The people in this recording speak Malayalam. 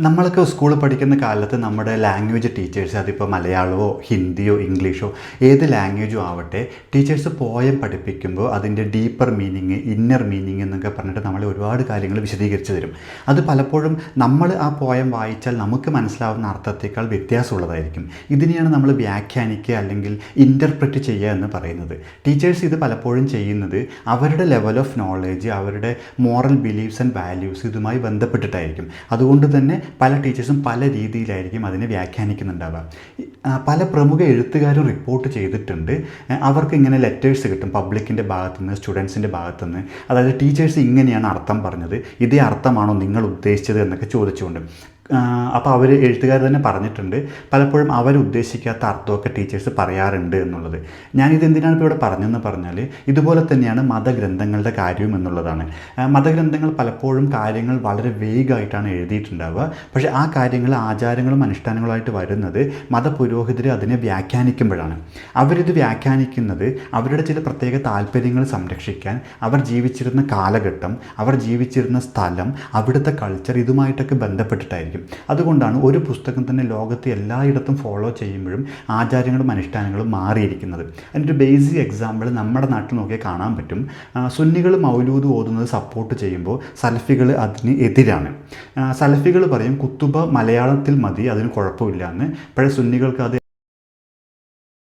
നമ്മളൊക്കെ സ്കൂളിൽ പഠിക്കുന്ന കാലത്ത് നമ്മുടെ ലാംഗ്വേജ് ടീച്ചേഴ്സ് അതിപ്പോൾ മലയാളമോ ഹിന്ദിയോ ഇംഗ്ലീഷോ ഏത് ലാംഗ്വേജും ആവട്ടെ ടീച്ചേഴ്സ് പോയം പഠിപ്പിക്കുമ്പോൾ അതിന്റെ ഡീപ്പർ മീനിങ് ഇന്നർ മീനിങ് എന്നൊക്കെ പറഞ്ഞിട്ട് നമ്മളെ ഒരുപാട് കാര്യങ്ങൾ വിശദീകരിച്ച് തരും. അത് പലപ്പോഴും നമ്മൾ ആ പോയം വായിച്ചാൽ നമുക്ക് മനസ്സിലാവുന്ന അർത്ഥത്തേക്കാൾ വ്യത്യാസമുള്ളതായിരിക്കും. ഇതിനെയാണ് നമ്മൾ വ്യാഖ്യാനിക്കുക അല്ലെങ്കിൽ ഇന്റർപ്രറ്റ് ചെയ്യുക എന്ന് പറയുന്നത്. ടീച്ചേഴ്സ് ഇത് പലപ്പോഴും ചെയ്യുന്നത് അവരുടെ ലെവൽ ഓഫ് നോളേജ് അവരുടെ മോറൽ ബിലീഫ്സ് ആൻഡ് വാല്യൂസ് ഇതുമായി ബന്ധപ്പെട്ടിട്ടായിരിക്കും. അതുകൊണ്ട് തന്നെ പല ടീച്ചേഴ്സും പല രീതിയിലായിരിക്കും അതിനെ വ്യാഖ്യാനിക്കുന്നുണ്ടാവുക. പല പ്രമുഖ എഴുത്തുകാരും റിപ്പോർട്ട് ചെയ്തിട്ടുണ്ട്. അവർക്ക് ഇങ്ങനെ ലെറ്റേഴ്സ് കിട്ടും. പബ്ലിക്കിന്റെ ഭാഗത്തുനിന്ന് സ്റ്റുഡൻസിന്റെ ഭാഗത്തുനിന്ന്. അതായത് ടീച്ചേഴ്സ് ഇങ്ങനെയാണ് അർത്ഥം പറഞ്ഞത്. ഇതേ അർത്ഥമാണോ നിങ്ങൾ ഉദ്ദേശിച്ചത് എന്നൊക്കെ ചോദിച്ചുകൊണ്ട്. അപ്പോൾ അവർ എഴുത്തുകാർ തന്നെ പറഞ്ഞിട്ടുണ്ട്. പലപ്പോഴും അവരുദ്ദേശിക്കാത്ത അർത്ഥമൊക്കെ ടീച്ചേഴ്സ് പറയാറുണ്ട് എന്നുള്ളത്. ഞാനിത് എന്തിനാണ് ഇപ്പോൾ ഇവിടെ പറഞ്ഞതെന്ന് പറഞ്ഞാൽ ഇതുപോലെ തന്നെയാണ് മതഗ്രന്ഥങ്ങളുടെ കാര്യവും എന്നുള്ളതാണ്. മതഗ്രന്ഥങ്ങൾ പലപ്പോഴും കാര്യങ്ങൾ വളരെ വേഗമായിട്ടാണ് എഴുതിയിട്ടുണ്ടാവുക. പക്ഷേ ആ കാര്യങ്ങൾ ആചാരങ്ങളും അനുഷ്ഠാനങ്ങളുമായിട്ട് വരുന്നത് മതപുരോഹിതർ അതിനെ വ്യാഖ്യാനിക്കുമ്പോഴാണ്. അവരിത് വ്യാഖ്യാനിക്കുന്നത് അവരുടെ ചില പ്രത്യേക താല്പര്യങ്ങൾ സംരക്ഷിക്കാൻ അവർ ജീവിച്ചിരുന്ന കാലഘട്ടം അവർ ജീവിച്ചിരുന്ന സ്ഥലം അവിടുത്തെ കൾച്ചർ ഇതുമായിട്ടൊക്കെ ബന്ധപ്പെട്ടിട്ടായിരിക്കും. അതുകൊണ്ടാണ് ഒരു പുസ്തകം തന്നെ ലോകത്ത് എല്ലായിടത്തും ഫോളോ ചെയ്യുമ്പോഴും ആചാരങ്ങളും അനുഷ്ഠാനങ്ങളും മാറിയിരിക്കുന്നത്. അതിന്റെ ഒരു ബേസിക് എക്സാമ്പിൾ നമ്മുടെ നാട്ടിൽ നോക്കിയാൽ കാണാൻ പറ്റും. സുന്നികൾ മൗലൂദ് ഓതുന്നത് സപ്പോർട്ട് ചെയ്യുമ്പോൾ സലഫികൾ അതിന് എതിരാണ്. സലഫികൾ പറയും കുത്തുബ മലയാളത്തിൽ മതി അതിന് കുഴപ്പമില്ല എന്ന്. പക്ഷേ സുന്നികൾക്ക് അത്